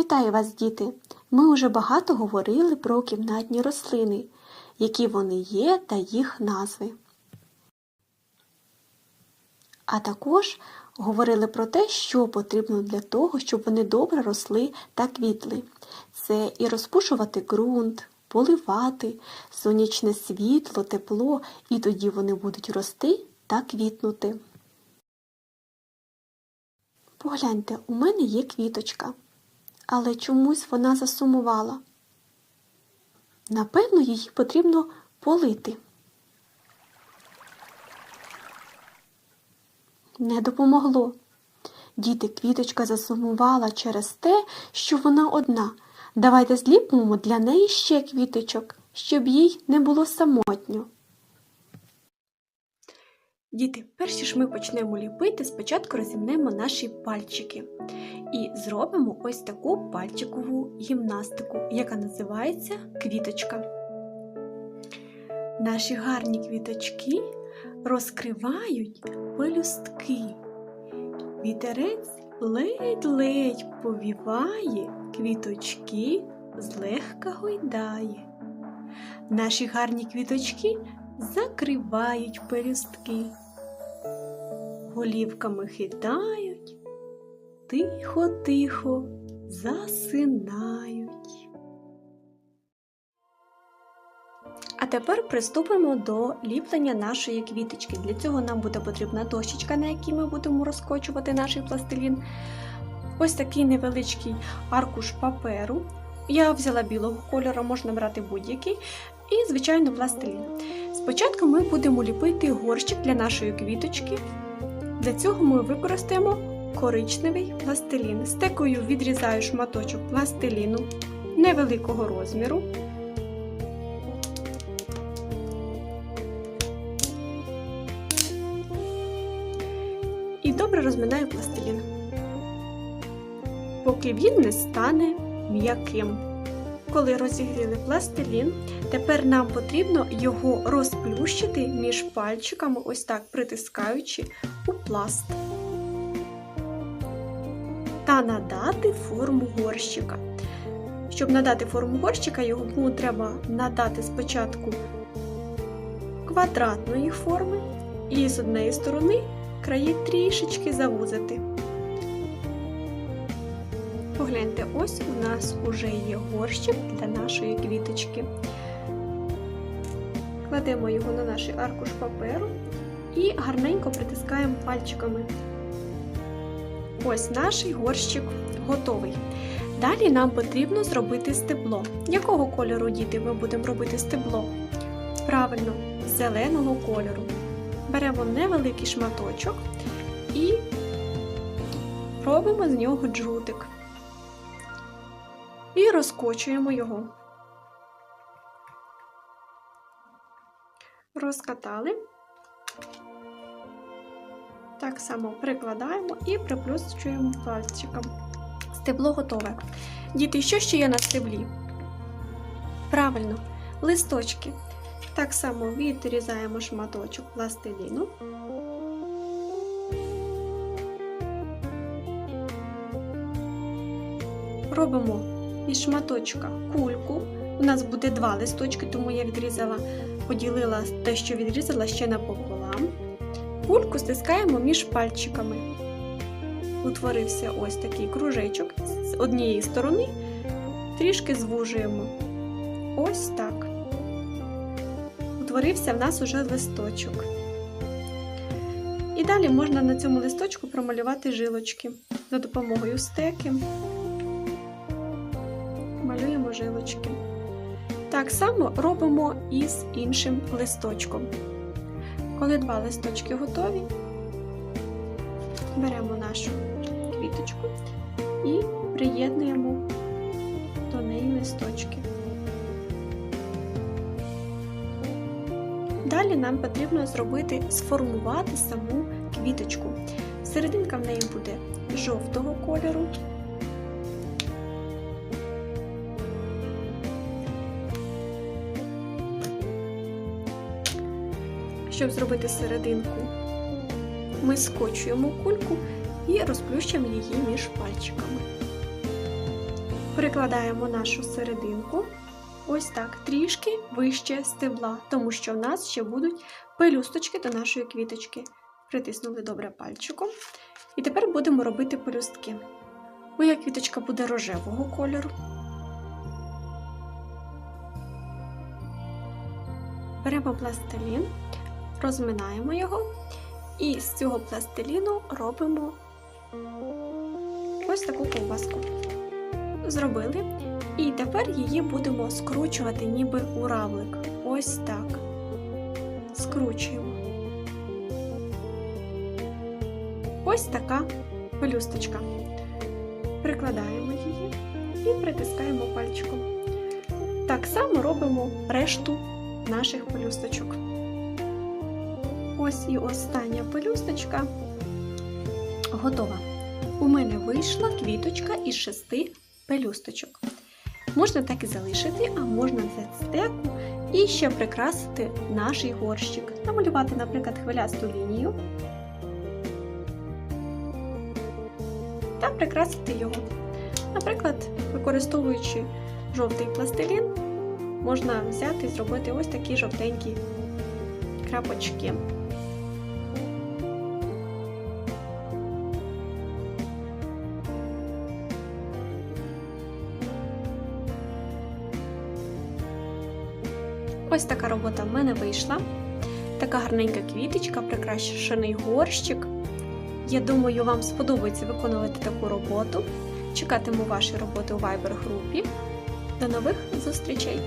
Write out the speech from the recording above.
Вітаю вас, діти! Ми уже багато говорили про кімнатні рослини, які вони є та їх назви. А також говорили про те, що потрібно для того, щоб вони добре росли та квітли. Це і розпушувати ґрунт, поливати, сонячне світло, тепло, і тоді вони будуть рости та квітнути. Погляньте, у мене є квіточка, але чомусь вона засумувала. Напевно, її потрібно полити. Не допомогло. Діти, квіточка засумувала через те, що вона одна. Давайте зліпимо для неї ще квіточок, щоб їй не було самотньо. Діти, перш ніж ми почнемо ліпити, спочатку розімнемо наші пальчики і зробимо ось таку пальчикову гімнастику, яка називається квіточка. Наші гарні квіточки розкривають пелюстки. Вітерець ледь-ледь повіває, квіточки злегка гойдає. Наші гарні квіточки закривають пелюстки, голівками хитають, тихо-тихо засинають. А тепер приступимо до ліплення нашої квіточки. Для цього нам буде потрібна дощечка, на якій ми будемо розкочувати наш пластилін. Ось такий невеличкий аркуш паперу. Я взяла білого кольору, можна брати будь-який. І, звичайно, пластилін. Спочатку ми будемо ліпити горщик для нашої квіточки. Для цього ми використаємо коричневий пластилін. Стекою відрізаю шматочок пластиліну невеликого розміру. І добре розминаю пластилін, поки він не стане м'яким. Коли розігріли пластилін, тепер нам потрібно його розплющити між пальчиками, ось так притискаючи у пласт. Та надати форму горщика. Щоб надати форму горщика, йому треба надати спочатку квадратної форми і з однієї сторони краї трішечки завузити. Погляньте, ось у нас уже є горщик для нашої квіточки. Кладемо його на наш аркуш паперу і гарненько притискаємо пальчиками. Ось наш горщик готовий. Далі нам потрібно зробити стебло. Якого кольору діти ми будемо робити стебло? Правильно, зеленого кольору. Беремо невеликий шматочок і робимо з нього джгутик. І розкочуємо його. Розкатали. Так само прикладаємо і приплюсчуємо пальчиком. Стебло готове. Діти, що ще є на стеблі? Правильно, листочки. Так само відрізаємо шматочок пластиліну. Робимо із шматочка кульку. У нас буде два листочки, тому я відрізала, поділила те, що відрізала ще напополам. Кульку стискаємо між пальчиками. Утворився ось такий кружечок. З однієї сторони трішки звужуємо. Ось так. Утворився в нас уже листочок. І далі можна на цьому листочку промалювати жилочки за допомогою стеки. Малюємо жилочки. Так само робимо і з іншим листочком. Коли два листочки готові, беремо нашу квіточку і приєднуємо до неї листочки. Далі нам потрібно зробити, сформувати саму квіточку. Серединка в неї буде жовтого кольору. Щоб зробити серединку, ми скочуємо кульку і розплющуємо її між пальчиками. Прикладаємо нашу серединку ось так, трішки вище стебла, тому що в нас ще будуть пелюсточки до нашої квіточки. Притиснули добре пальчиком. І тепер будемо робити пелюстки. Моя квіточка буде рожевого кольору. Беремо пластилін, розминаємо його, і з цього пластиліну робимо ось таку ковбаску. Зробили. І тепер її будемо скручувати ніби у равлик. Ось так. Скручуємо. Ось така пелюсточка. Прикладаємо її і притискаємо пальчиком. Так само робимо решту наших пелюсточок. Ось і остання пелюсточка готова. У мене вийшла квіточка із шести пелюсточок. Можна так і залишити, а можна взяти стеку і ще прикрасити наш горщик. Намалювати, наприклад, хвилясту лінію та прикрасити його. Наприклад, використовуючи жовтий пластилін, можна взяти і зробити ось такі жовтенькі крапочки. Ось така робота в мене вийшла. Така гарненька квіточка, прикрашений горщик. Я думаю, вам сподобається виконувати таку роботу. Чекатиму ваші роботи у Viber групі. До нових зустрічей!